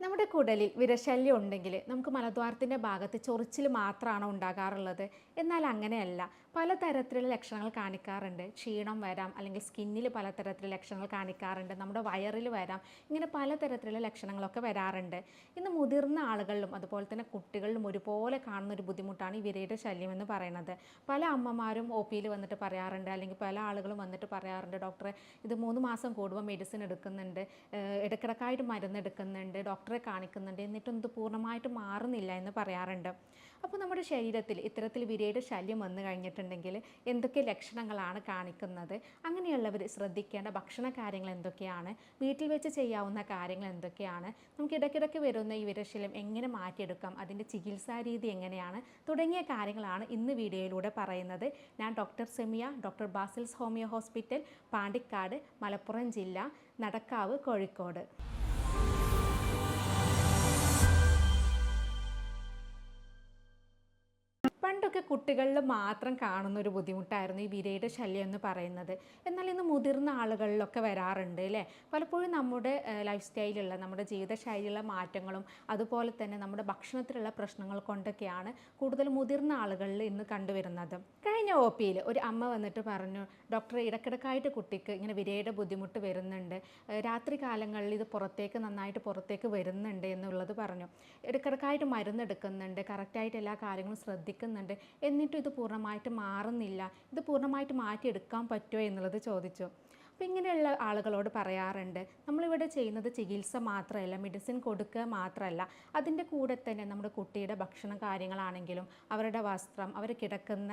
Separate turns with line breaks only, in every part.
നമ്മുടെ കുടലിൽ വിരശല്യം ഉണ്ടെങ്കിൽ നമുക്ക് മലദ്വാരത്തിന്റെ ഭാഗത്ത് ചൊറിച്ചിൽ മാത്രമാണ് ഉണ്ടാകാറുള്ളത്? എന്നാൽ അങ്ങനെയല്ല. പലതരത്തിലുള്ള ലക്ഷണങ്ങൾ കാണിക്കാറുണ്ട്. ക്ഷീണം വരാം അല്ലെങ്കിൽ സ്കിന്നിൽ പലതരത്തിലുള്ള ലക്ഷണങ്ങൾ കാണിക്കാറുണ്ട് നമ്മുടെ വയറിൽ വരാം ഇങ്ങനെ പലതരത്തിലുള്ള ലക്ഷണങ്ങളൊക്കെ വരാറുണ്ട്. ഇന്ന് മുതിർന്ന ആളുകളിലും അതുപോലെ തന്നെ കുട്ടികളിലും ഒരുപോലെ കാണുന്ന ഒരു ബുദ്ധിമുട്ടാണ് ഈ വിരയുടെ ശല്യം എന്ന് പറയുന്നത്. പല അമ്മമാരും ഒ പിയിൽ വന്നിട്ട് പറയാറുണ്ട് അല്ലെങ്കിൽ പല ആളുകളും വന്നിട്ട് പറയാറുണ്ട് ഡോക്ടറെ ഇത് മൂന്ന് മാസം കൂടുമ്പോൾ മെഡിസിൻ എടുക്കുന്നുണ്ട് ഇടക്കിടക്കായിട്ട് മരുന്ന് എടുക്കുന്നുണ്ട് ഡോക്ടറെ കാണിക്കുന്നുണ്ട് എന്നിട്ടും ഇത് പൂർണമായിട്ട് മാറുന്നില്ല എന്ന് പറയാറുണ്ട്. അപ്പോൾ നമ്മുടെ ശരീരത്തിൽ ഇത്തരത്തിൽ വിരയുടെ ശല്യം വന്നു കഴിഞ്ഞിട്ടുണ്ടെങ്കിൽ എന്തൊക്കെ ലക്ഷണങ്ങളാണ് കാണിക്കുന്നത്? അങ്ങനെയുള്ളവർ ശ്രദ്ധിക്കേണ്ട ഭക്ഷണ കാര്യങ്ങൾ എന്തൊക്കെയാണ്? വീട്ടിൽ വെച്ച് ചെയ്യാവുന്ന കാര്യങ്ങൾ എന്തൊക്കെയാണ്? നമുക്ക് ഇടയ്ക്കിടയ്ക്ക് വരുന്ന ഈ വിരശല്യം എങ്ങനെ മാറ്റിയെടുക്കാം? അതിന്റെ ചികിത്സാ രീതി എങ്ങനെയാണ്? തുടങ്ങിയ കാര്യങ്ങളാണ് ഇന്ന് വീഡിയോയിലൂടെ പറയുന്നത്. ഞാൻ doctor Semiya doctor Basil's homoeo hospital Pandikkad Malappuram ജില്ല നടക്കാവ് കോഴിക്കോട്. കുട്ടികളിൽ മാത്രം കാണുന്ന ഒരു ബുദ്ധിമുട്ടായിരുന്നു ഈ വിരയുടെ ശല്യം എന്ന് പറയുന്നത്. എന്നാൽ ഇന്ന് മുതിർന്ന ആളുകളിലൊക്കെ വരാറുണ്ട് അല്ലേ? പലപ്പോഴും നമ്മുടെ ലൈഫ് സ്റ്റൈലുള്ള നമ്മുടെ ജീവിതശൈലിയുള്ള മാറ്റങ്ങളും അതുപോലെ തന്നെ നമ്മുടെ ഭക്ഷണത്തിലുള്ള പ്രശ്നങ്ങൾ കൊണ്ടൊക്കെയാണ് കൂടുതൽ മുതിർന്ന ആളുകളിൽ ഇന്ന് കണ്ടുവരുന്നത്. കഴിഞ്ഞ ഒ പിയിൽ ഒരു അമ്മ വന്നിട്ട് പറഞ്ഞു ഡോക്ടർ ഇടക്കിടക്കായിട്ട് കുട്ടിക്ക് ഇങ്ങനെ വിരയുടെ ബുദ്ധിമുട്ട് വരുന്നുണ്ട്. രാത്രി കാലങ്ങളിൽ ഇത് പുറത്തേക്ക് നന്നായിട്ട് പുറത്തേക്ക് വരുന്നുണ്ട് എന്നുള്ളത് പറഞ്ഞു. ഇടക്കിടക്കായിട്ട് മരുന്ന് എടുക്കുന്നുണ്ട് കറക്റ്റായിട്ട് എല്ലാ കാര്യങ്ങളും ശ്രദ്ധിക്കുന്നുണ്ട്. എന്നിട്ടും ഇത് പൂർണമായിട്ട് മാറുന്നില്ല. ഇത് പൂർണമായിട്ട് മാറ്റിയെടുക്കാൻ പറ്റുമോ എന്നുള്ളത് ചോദിച്ചു. അപ്പോൾ ഇങ്ങനെയുള്ള ആളുകളോട് പറയാറുണ്ട് നമ്മളിവിടെ ചെയ്യുന്നത് ചികിത്സ മാത്രമല്ല മെഡിസിൻ കൊടുക്കുക മാത്രമല്ല. അതിന്റെ കൂടെ തന്നെ നമ്മുടെ കുട്ടിയുടെ ഭക്ഷണ കാര്യങ്ങളാണെങ്കിലും അവരുടെ വസ്ത്രം അവർ കിടക്കുന്ന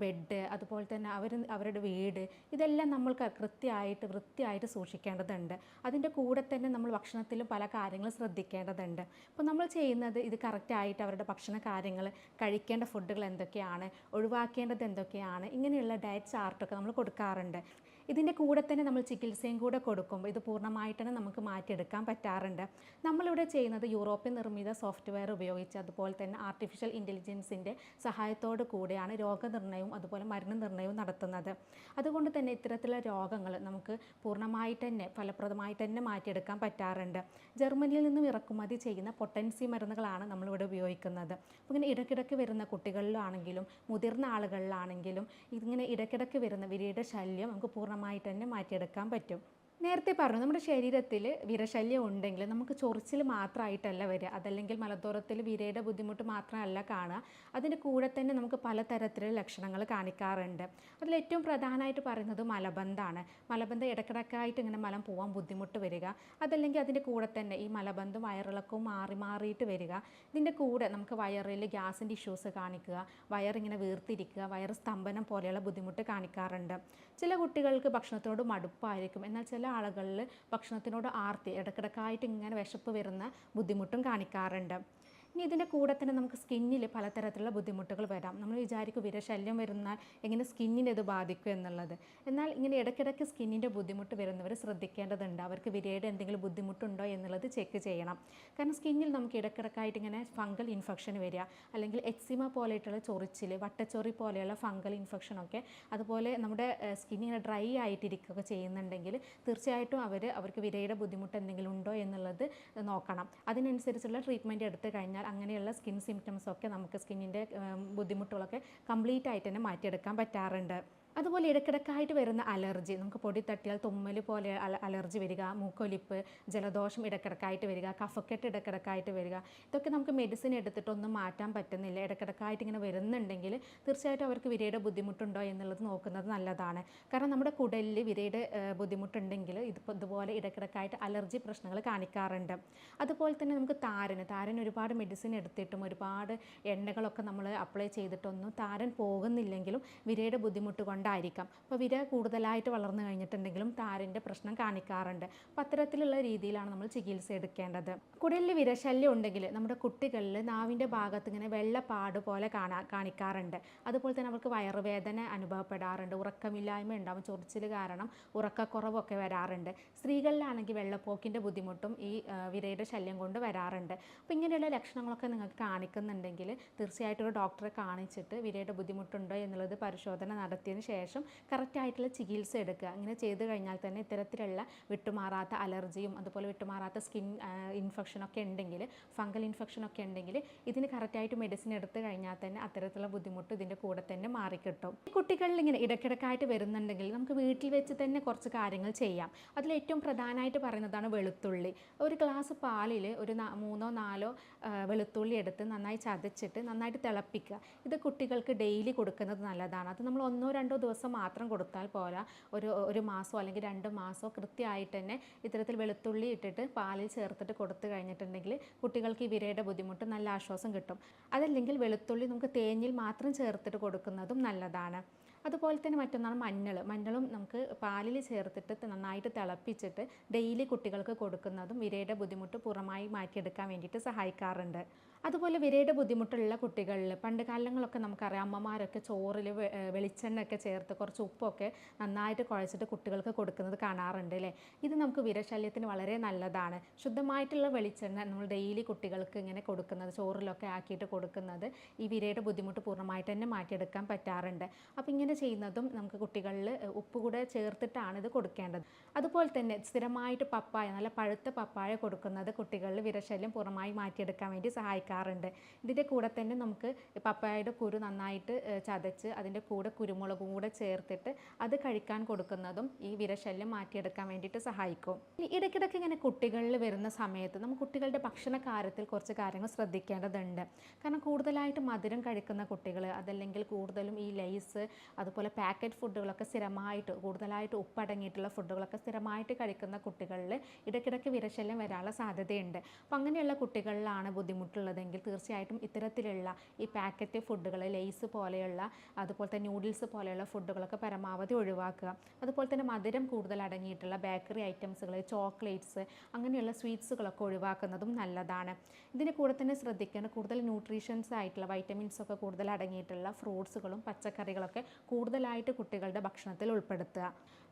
ബെഡ് അതുപോലെ തന്നെ അവർ അവരുടെ വീട് ഇതെല്ലാം നമ്മൾക്ക് കൃത്യമായിട്ട് വൃത്തിയായിട്ട് സൂക്ഷിക്കേണ്ടതുണ്ട്. അതിന്റെ കൂടെ തന്നെ നമ്മൾ ഭക്ഷണത്തിലും പല കാര്യങ്ങളും ശ്രദ്ധിക്കേണ്ടതുണ്ട്. അപ്പോൾ നമ്മൾ ചെയ്യുന്നത് ഇത് കറക്റ്റായിട്ട് അവരുടെ ഭക്ഷണ കാര്യങ്ങൾ കഴിക്കേണ്ട ഫുഡുകൾ എന്തൊക്കെയാണ് ഒഴിവാക്കേണ്ടത് എന്തൊക്കെയാണ് ഇങ്ങനെയുള്ള ഡയറ്റ് ചാർട്ടൊക്കെ നമ്മൾ കൊടുക്കാറുണ്ട്. ഇതിന്റെ കൂടെ തന്നെ നമ്മൾ ചികിത്സയും കൂടെ കൊടുക്കുമ്പോൾ ഇത് പൂർണമായിട്ട് തന്നെ നമുക്ക് മാറ്റിയെടുക്കാൻ പറ്റാറുണ്ട്. നമ്മളിവിടെ ചെയ്യുന്നത് യൂറോപ്യൻ നിർമ്മിത സോഫ്റ്റ്വെയർ ഉപയോഗിച്ച് അതുപോലെ തന്നെ ആർട്ടിഫിഷ്യൽ ഇന്റലിജൻസിന്റെ സഹായത്തോടു കൂടിയാണ് രോഗനിർണയവും അതുപോലെ മരുന്ന് നിർണയവും നടത്തുന്നത്. അതുകൊണ്ട് തന്നെ ഇത്തരത്തിലുള്ള രോഗങ്ങൾ നമുക്ക് പൂർണമായിട്ട് തന്നെ ഫലപ്രദമായിട്ട് തന്നെ മാറ്റിയെടുക്കാൻ പറ്റാറുണ്ട്. ജർമ്മനിയിൽ നിന്നും ഇറക്കുമതി ചെയ്യുന്ന പൊട്ടൻസി മരുന്നുകളാണ് നമ്മളിവിടെ ഉപയോഗിക്കുന്നത്. അപ്പോൾ ഇങ്ങനെ ഇടയ്ക്കിടയ്ക്ക് വരുന്ന കുട്ടികളിലാണെങ്കിലും മുതിർന്ന ആളുകളിലാണെങ്കിലും ഇങ്ങനെ ഇടയ്ക്കിടയ്ക്ക് വരുന്ന വിരിയുടെ ശല്യം നമുക്ക് പൂർണമായിട്ട് തന്നെ മാറ്റിയെടുക്കാൻ പറ്റും. നേരത്തെ പറഞ്ഞു നമ്മുടെ ശരീരത്തിൽ വിരശല്യം ഉണ്ടെങ്കിൽ നമുക്ക് ചൊറിച്ചിൽ മാത്രമായിട്ടല്ല വരിക. അതല്ലെങ്കിൽ മലത്തോറത്തിൽ വിരയുടെ ബുദ്ധിമുട്ട് മാത്രമല്ല കാണുക. അതിന്റെ കൂടെ തന്നെ നമുക്ക് പലതരത്തിലുള്ള ലക്ഷണങ്ങൾ കാണിക്കാറുണ്ട്. അതിൽ ഏറ്റവും പ്രധാനമായിട്ട് പറയുന്നത് മലബന്ധമാണ്. മലബന്ധം ഇടക്കിടക്കായിട്ട് ഇങ്ങനെ മലം പോകാൻ ബുദ്ധിമുട്ട് വരിക. അതല്ലെങ്കിൽ അതിന്റെ കൂടെ തന്നെ ഈ മലബന്ധം വയറിളക്കവും മാറി മാറിയിട്ട് വരിക. ഇതിന്റെ കൂടെ നമുക്ക് വയറിൽ ഗ്യാസിന്റെ ഇഷ്യൂസ് കാണിക്കുക. വയറിങ്ങനെ വീർത്തിരിക്കുക. വയറ് സ്തംഭനം പോലെയുള്ള ബുദ്ധിമുട്ട് കാണിക്കാറുണ്ട്. ചില കുട്ടികൾക്ക് ഭക്ഷണത്തിനോട് മടുപ്പായിരിക്കും. എന്നാൽ ചില ആളുകളിൽ ഭക്ഷണത്തിനോട് ആർത്തി ഇടക്കിടക്കായിട്ട് ഇങ്ങനെ വിശപ്പ് വരുന്ന ബുദ്ധിമുട്ടും കാണിക്കാറുണ്ട്. ഇനി ഇതിന്റെ കൂടെ തന്നെ നമുക്ക് സ്കിന്നിൽ പലതരത്തിലുള്ള ബുദ്ധിമുട്ടുകൾ വരാം. നമ്മൾ വിചാരിക്കും വിരശല്യം വരുന്നാൽ എങ്ങനെ സ്കിന്നിനെ ഇത് ബാധിക്കും എന്നുള്ളത്. എന്നാൽ ഇങ്ങനെ ഇടയ്ക്കിടയ്ക്ക് സ്കിന്നിന്റെ ബുദ്ധിമുട്ട് വരുന്നവർ ശ്രദ്ധിക്കേണ്ടതുണ്ട്. അവർക്ക് വിരയുടെ എന്തെങ്കിലും ബുദ്ധിമുട്ടുണ്ടോ എന്നുള്ളത് ചെക്ക് ചെയ്യണം. കാരണം സ്കിന്നിൽ നമുക്ക് ഇടയ്ക്കിടക്കായിട്ട് ഇങ്ങനെ ഫംഗൽ ഇൻഫെക്ഷൻ വരിക അല്ലെങ്കിൽ എക്സിമ പോലെയുള്ള ചൊറിച്ചിൽ വട്ടച്ചൊറി പോലെയുള്ള ഫംഗൽ ഇൻഫെക്ഷനൊക്കെ അതുപോലെ നമ്മുടെ സ്കിൻ ഇങ്ങനെ ഡ്രൈ ആയിട്ടിരിക്കുകയൊക്കെ ചെയ്യുന്നുണ്ടെങ്കിൽ തീർച്ചയായിട്ടും അവർ അവർക്ക് വിരയുടെ ബുദ്ധിമുട്ട് എന്തെങ്കിലും ഉണ്ടോ എന്നുള്ളത് നോക്കണം. അതിനനുസരിച്ചുള്ള ട്രീറ്റ്മെന്റ് എടുത്തു കഴിഞ്ഞാൽ അങ്ങനെയുള്ള സ്കിൻ സിംറ്റംസൊക്കെ നമുക്ക് സ്കിന്നിന്റെ ബുദ്ധിമുട്ടുകളൊക്കെ കംപ്ലീറ്റ് ആയിട്ട് തന്നെ മാറ്റിയെടുക്കാൻ പറ്റാറുണ്ട്. അതുപോലെ ഇടയ്ക്കിടക്കായിട്ട് വരുന്ന അലർജി. നമുക്ക് പൊടി തട്ടിയാൽ തുമ്മൽ പോലെ അല അലർജി വരിക മൂക്കൊലിപ്പ് ജലദോഷം ഇടയ്ക്കിടക്കായിട്ട് വരിക കഫക്കെട്ട് ഇടയ്ക്കിടക്കായിട്ട് വരിക. ഇതൊക്കെ നമുക്ക് മെഡിസിൻ എടുത്തിട്ടൊന്നും മാറ്റാൻ പറ്റുന്നില്ല. ഇടയ്ക്കിടക്കായിട്ട് ഇങ്ങനെ വരുന്നുണ്ടെങ്കിൽ തീർച്ചയായിട്ടും അവർക്ക് വിരയുടെ ബുദ്ധിമുട്ടുണ്ടോ എന്നുള്ളത് നോക്കുന്നത് നല്ലതാണ്. കാരണം നമ്മുടെ കുടലിൽ വിരയുടെ ബുദ്ധിമുട്ടുണ്ടെങ്കിൽ ഇതിപ്പോൾ ഇതുപോലെ ഇടയ്ക്കിടക്കായിട്ട് അലർജി പ്രശ്നങ്ങൾ കാണിക്കാറുണ്ട്. അതുപോലെ തന്നെ നമുക്ക് താരന് താരൻ ഒരുപാട് മെഡിസിൻ എടുത്തിട്ടും ഒരുപാട് എണ്ണകളൊക്കെ നമ്മൾ അപ്ലൈ ചെയ്തിട്ടൊന്നും താരൻ പോകുന്നില്ലെങ്കിലും വിരയുടെ ബുദ്ധിമുട്ട് കൊണ്ടായിരിക്കാം അപ്പോൾ വിര കൂടുതലായിട്ട് വളർന്നു കഴിഞ്ഞിട്ടുണ്ടെങ്കിലും താരന്റെ പ്രശ്നം കാണിക്കാറുണ്ട്. അപ്പോൾ അത്തരത്തിലുള്ള രീതിയിലാണ് നമ്മൾ ചികിത്സ എടുക്കേണ്ടത്. കുടലിൽ വിരശല്യം ഉണ്ടെങ്കിൽ നമ്മുടെ കുട്ടികളിൽ നാവിന്റെ ഭാഗത്ത് ഇങ്ങനെ വെള്ളപ്പാട് പോലെ കാണാ കാണിക്കാറുണ്ട്. അതുപോലെ തന്നെ അവർക്ക് വയറുവേദന അനുഭവപ്പെടാറുണ്ട്. ഉറക്കമില്ലായ്മ ഉണ്ടാവും. ചൊറിച്ചിൽ കാരണം ഉറക്കക്കുറവൊക്കെ വരാറുണ്ട്. സ്ത്രീകളിലാണെങ്കിൽ വെള്ളപ്പോക്കിന്റെ ബുദ്ധിമുട്ടും ഈ വിരയുടെ ശല്യം കൊണ്ട് വരാറുണ്ട്. അപ്പോൾ ഇങ്ങനെയുള്ള ലക്ഷണങ്ങളൊക്കെ നിങ്ങൾക്ക് കാണിക്കുന്നുണ്ടെങ്കിൽ തീർച്ചയായിട്ടും ഒരു ഡോക്ടറെ കാണിച്ചിട്ട് വിരയുടെ ബുദ്ധിമുട്ടുണ്ടോ എന്നുള്ളത് പരിശോധന നടത്തിയതിന് ശേഷം കറക്റ്റായിട്ടുള്ള ചികിത്സ എടുക്കുക. അങ്ങനെ ചെയ്ത് കഴിഞ്ഞാൽ തന്നെ ഇത്തരത്തിലുള്ള വിട്ടുമാറാത്ത അലർജിയും അതുപോലെ വിട്ടുമാറാത്ത സ്കിൻ ഇൻഫെക്ഷനൊക്കെ ഉണ്ടെങ്കിൽ ഫംഗൽ ഇൻഫെക്ഷനൊക്കെ ഉണ്ടെങ്കിൽ ഇതിന് കറക്റ്റായിട്ട് മെഡിസിൻ എടുത്തു കഴിഞ്ഞാൽ തന്നെ അത്തരത്തിലുള്ള ബുദ്ധിമുട്ട് ഇതിന്റെ കൂടെ തന്നെ മാറിക്കിട്ടും. കുട്ടികളിൽ ഇങ്ങനെ ഇടയ്ക്കിടക്കായിട്ട് വരുന്നുണ്ടെങ്കിൽ നമുക്ക് വീട്ടിൽ വെച്ച് തന്നെ കുറച്ച് കാര്യങ്ങൾ ചെയ്യാം. അതിൽ ഏറ്റവും പ്രധാനമായിട്ട് പറയുന്നതാണ് വെളുത്തുള്ളി. ഒരു ഗ്ലാസ് പാലിൽ ഒരു മൂന്നോ നാലോ വെളുത്തുള്ളി എടുത്ത് നന്നായി ചതച്ചിട്ട് നന്നായിട്ട് തിളപ്പിക്കുക. ഇത് കുട്ടികൾക്ക് ഡെയിലി കൊടുക്കുന്നത് നല്ലതാണ്. അത് നമ്മൾ ഒന്നോ രണ്ടോ ദിവസം മാത്രം കൊടുത്താൽ പോരാ. ഒരു ഒരു മാസമോ അല്ലെങ്കിൽ രണ്ട് മാസമോ കൃത്യമായിട്ട് തന്നെ ഇത്തരത്തിൽ വെളുത്തുള്ളി ഇട്ടിട്ട് പാലിൽ ചേർത്തിട്ട് കൊടുത്തു കഴിഞ്ഞിട്ടുണ്ടെങ്കിൽ കുട്ടികൾക്ക് ഈ ബുദ്ധിമുട്ട് നല്ല ആശ്വാസം കിട്ടും. അതല്ലെങ്കിൽ വെളുത്തുള്ളി നമുക്ക് തേഞ്ഞിൽ മാത്രം ചേർത്തിട്ട് കൊടുക്കുന്നതും നല്ലതാണ്. അതുപോലെ തന്നെ മറ്റൊന്നാണ് മഞ്ഞൾ. മഞ്ഞളും നമുക്ക് പാലിൽ ചേർത്തിട്ട് നന്നായിട്ട് തിളപ്പിച്ചിട്ട് ഡെയിലി കുട്ടികൾക്ക് കൊടുക്കുന്നതും വിരയുടെ ബുദ്ധിമുട്ട് പുറമായി മാറ്റിയെടുക്കാൻ വേണ്ടിയിട്ട് സഹായിക്കാറുണ്ട്. അതുപോലെ വിരയുടെ ബുദ്ധിമുട്ടുള്ള കുട്ടികളിൽ പണ്ട് കാലങ്ങളൊക്കെ നമുക്കറിയാം അമ്മമാരൊക്കെ ചോറിൽ വെളിച്ചെണ്ണയൊക്കെ ചേർത്ത് കുറച്ച് ഉപ്പൊക്കെ നന്നായിട്ട് കുഴച്ചിട്ട് കുട്ടികൾക്ക് കൊടുക്കുന്നത് കാണാറുണ്ട് അല്ലേ? ഇത് നമുക്ക് വിരശല്യത്തിന് വളരെ നല്ലതാണ്. ശുദ്ധമായിട്ടുള്ള വെളിച്ചെണ്ണ നമ്മൾ ഡെയിലി കുട്ടികൾക്ക് ഇങ്ങനെ കൊടുക്കുന്നത് ചോറിലൊക്കെ ആക്കിയിട്ട് കൊടുക്കുന്നത് ഈ വിരയുടെ ബുദ്ധിമുട്ട് പൂർണമായിട്ട് തന്നെ മാറ്റിയെടുക്കാൻ പറ്റാറുണ്ട്. അപ്പോൾ ഇങ്ങനെ ചെയ്യുന്നതും നമുക്ക് കുട്ടികളിൽ ഉപ്പ് കൂടെ ചേർത്തിട്ടാണ് ഇത് കൊടുക്കേണ്ടത്. അതുപോലെ തന്നെ സ്ഥിരമായിട്ട് പപ്പായ നല്ല പഴുത്ത പപ്പായ കൊടുക്കുന്നത് കുട്ടികളിൽ വിരശല്യം പൂർണമായി മാറ്റിയെടുക്കാൻ വേണ്ടി സഹായിക്കാറുണ്ട് ഇതിന്റെ കൂടെ തന്നെ നമുക്ക് പപ്പായയുടെ കുരു നന്നായിട്ട് ചതച്ച് അതിന്റെ കൂടെ കുരുമുളകും കൂടെ ചേർത്തിട്ട് അത് കഴിക്കാൻ കൊടുക്കുന്നതും ഈ വിരശല്യം മാറ്റിയെടുക്കാൻ വേണ്ടിയിട്ട് സഹായിക്കും. ഇടയ്ക്കിടയ്ക്ക് ഇങ്ങനെ കുട്ടികളിൽ വരുന്ന സമയത്ത് നമ്മൾ കുട്ടികളുടെ ഭക്ഷണ കാര്യത്തിൽ കുറച്ച് കാര്യങ്ങൾ ശ്രദ്ധിക്കേണ്ടതുണ്ട്. കാരണം കൂടുതലായിട്ട് മധുരം കഴിക്കുന്ന കുട്ടികൾ അതല്ലെങ്കിൽ കൂടുതലും ഈ ലൈസ് അതുപോലെ പാക്കറ്റ് ഫുഡുകളൊക്കെ സ്ഥിരമായിട്ട് കൂടുതലായിട്ട് ഉപ്പടങ്ങിയിട്ടുള്ള ഫുഡുകളൊക്കെ സ്ഥിരമായിട്ട് കഴിക്കുന്ന കുട്ടികളിൽ ഇടയ്ക്കിടയ്ക്ക് വിരശല്യം വരാനുള്ള സാധ്യതയുണ്ട്. അപ്പം അങ്ങനെയുള്ള കുട്ടികളിലാണ് ബുദ്ധിമുട്ടുള്ളതെങ്കിൽ തീർച്ചയായിട്ടും ഇത്തരത്തിലുള്ള ഈ പാക്കറ്റ് ഫുഡുകൾ ലെയ്സ് പോലെയുള്ള അതുപോലെ തന്നെ നൂഡിൽസ് പോലെയുള്ള ഫുഡുകളൊക്കെ പരമാവധി ഒഴിവാക്കുക. അതുപോലെ തന്നെ മധുരം കൂടുതൽ അടങ്ങിയിട്ടുള്ള ബേക്കറി ഐറ്റംസുകൾ ചോക്ലേറ്റ്സ് അങ്ങനെയുള്ള സ്വീറ്റ്സുകളൊക്കെ ഒഴിവാക്കുന്നതും നല്ലതാണ്. ഇതിന്റെ കൂടെ തന്നെ ശ്രദ്ധിക്കേണ്ട കൂടുതൽ ന്യൂട്രീഷൻസ് ആയിട്ടുള്ള വൈറ്റമിൻസ് ഒക്കെ കൂടുതൽ അടങ്ങിയിട്ടുള്ള ഫ്രൂട്ട്സുകളും പച്ചക്കറികളൊക്കെ കൂടുതലായിട്ട് കുട്ടികളുടെ ഭക്ഷണത്തിൽ ഉൾപ്പെടുത്തുക.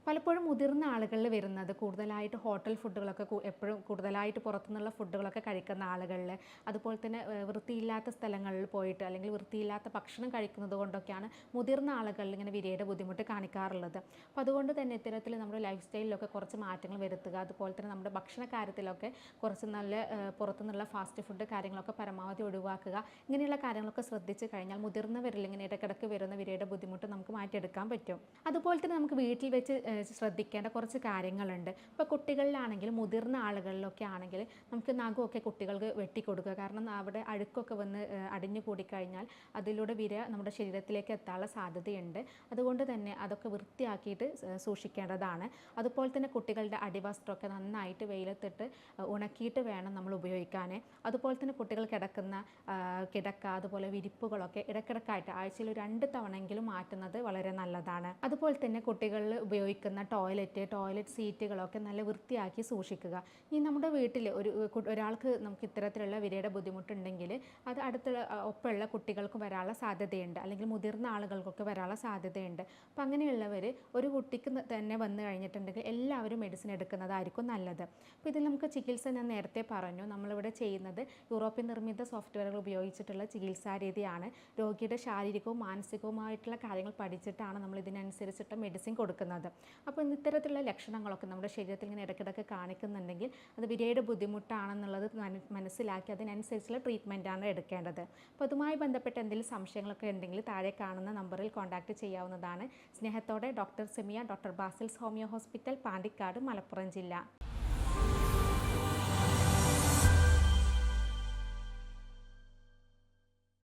പലപ്പോഴും മുതിർന്ന ആളുകളിൽ വരുന്നത് കൂടുതലായിട്ട് ഹോട്ടൽ ഫുഡുകളൊക്കെ എപ്പോഴും കൂടുതലായിട്ട് പുറത്തുനിന്നുള്ള ഫുഡുകളൊക്കെ കഴിക്കുന്ന ആളുകളിൽ അതുപോലെ തന്നെ വൃത്തിയില്ലാത്ത സ്ഥലങ്ങളിൽ പോയിട്ട് അല്ലെങ്കിൽ വൃത്തിയില്ലാത്ത ഭക്ഷണം കഴിക്കുന്നത് കൊണ്ടൊക്കെയാണ് മുതിർന്ന ആളുകളിൽ ഇങ്ങനെ വിരയുടെ ബുദ്ധിമുട്ട് കാണിക്കാറുള്ളത്. അപ്പോൾ അതുകൊണ്ട് തന്നെ ഇത്തരത്തിൽ നമ്മുടെ ലൈഫ് സ്റ്റൈലിലൊക്കെ കുറച്ച് മാറ്റങ്ങൾ വരുത്തുക അതുപോലെ തന്നെ നമ്മുടെ ഭക്ഷണ കാര്യത്തിലൊക്കെ കുറച്ച് നല്ല പുറത്തുനിന്നുള്ള ഫാസ്റ്റ് ഫുഡ് കാര്യങ്ങളൊക്കെ പരമാവധി ഒഴിവാക്കുക ഇങ്ങനെയുള്ള കാര്യങ്ങളൊക്കെ ശ്രദ്ധിച്ച് കഴിഞ്ഞാൽ മുതിർന്നവരിൽ ഇങ്ങനെ ഇടയ്ക്കിടയ്ക്ക് വരുന്ന വിരയുടെ ബുദ്ധിമുട്ട് നമുക്ക് മാറ്റിയെടുക്കാൻ പറ്റും. അതുപോലെ തന്നെ നമുക്ക് വീട്ടിൽ വെച്ച് ശ്രദ്ധിക്കേണ്ട കുറച്ച് കാര്യങ്ങളുണ്ട്. ഇപ്പോൾ കുട്ടികളിലാണെങ്കിൽ മുതിർന്ന ആളുകളിലൊക്കെ ആണെങ്കിൽ നമുക്ക് നഖമൊക്കെ കുട്ടികൾക്ക് വെട്ടിക്കൊടുക്കുക. കാരണം അവിടെ അഴുക്കൊക്കെ വന്ന് അടിഞ്ഞു കൂടിക്കഴിഞ്ഞാൽ അതിലൂടെ വിര നമ്മുടെ ശരീരത്തിലേക്ക് എത്താനുള്ള സാധ്യതയുണ്ട്. അതുകൊണ്ട് തന്നെ അതൊക്കെ വൃത്തിയാക്കിയിട്ട് സൂക്ഷിക്കേണ്ടതാണ്. അതുപോലെ തന്നെ കുട്ടികളുടെ അടിവസ്ത്രമൊക്കെ നന്നായിട്ട് വെയിലത്തിട്ട് ഉണക്കിയിട്ട് വേണം നമ്മൾ ഉപയോഗിക്കാൻ അതുപോലെ തന്നെ കുട്ടികൾ കിടക്കുന്ന കിടക്ക അതുപോലെ വിരിപ്പുകളൊക്കെ ഇടക്കിടക്കായിട്ട് ആഴ്ചയിൽ രണ്ട് തവണയെങ്കിലും മാറ്റുന്നത് വളരെ നല്ലതാണ്. അതുപോലെ തന്നെ കുട്ടികളിൽ ഉപയോഗിക്കുന്ന ടോയ്ലറ്റ് ടോയ്ലറ്റ് സീറ്റുകളൊക്കെ നല്ല വൃത്തിയാക്കി സൂക്ഷിക്കുക. ഇനി നമ്മുടെ വീട്ടിൽ ഒരു ഒരാൾക്ക് നമുക്ക് ഇത്തരത്തിലുള്ള വിരയുടെ ബുദ്ധിമുട്ടുണ്ടെങ്കിൽ അത് അടുത്തുള്ള ഒപ്പമുള്ള കുട്ടികൾക്ക് വരാനുള്ള സാധ്യതയുണ്ട്. അല്ലെങ്കിൽ മുതിർന്ന ആളുകൾക്കൊക്കെ വരാനുള്ള സാധ്യതയുണ്ട്. അപ്പോൾ അങ്ങനെയുള്ളവർ ഒരു കുട്ടിക്ക് തന്നെ വന്നു കഴിഞ്ഞിട്ടുണ്ടെങ്കിൽ എല്ലാവരും മെഡിസിൻ എടുക്കുന്നതായിരിക്കും നല്ലത്. അപ്പോൾ ഇതിൽ നമുക്ക് ചികിത്സ ഞാൻ നേരത്തെ പറഞ്ഞു. നമ്മളിവിടെ ചെയ്യുന്നത് യൂറോപ്യൻ നിർമ്മിത സോഫ്റ്റ്വെയറുകൾ ഉപയോഗിച്ചിട്ടുള്ള ചികിത്സാ രീതിയാണ്. രോഗിയുടെ ശാരീരികവും മാനസികവുമായിട്ടുള്ള കാര്യങ്ങൾ പഠിച്ചിട്ടാണ് നമ്മൾ ഇതിനനുസരിച്ചിട്ട് മെഡിസിൻ കൊടുക്കുന്നത്. അപ്പോൾ ഇത്തരത്തിലുള്ള ലക്ഷണങ്ങളൊക്കെ നമ്മുടെ ശരീരത്തിൽ ഇങ്ങനെ ഇടയ്ക്കിടയ്ക്ക് കാണിക്കുന്നുണ്ടെങ്കിൽ അത് വിരയുടെ ബുദ്ധിമുട്ടാണെന്നുള്ളത് മന- മനസ്സിലാക്കി അതിനനുസരിച്ചുള്ള ട്രീറ്റ്മെന്റാണ് എടുക്കേണ്ടത്. അപ്പോൾ അതുമായി ബന്ധപ്പെട്ട് എന്തെങ്കിലും സംശയങ്ങളൊക്കെ ഉണ്ടെങ്കിൽ താഴെ കാണുന്ന നമ്പറിൽ കോൺടാക്റ്റ് ചെയ്യാവുന്നതാണ്. സ്നേഹത്തോടെ doctor Semiya doctor Basil's homoeo hospital Pandikkad Malappuram ജില്ല.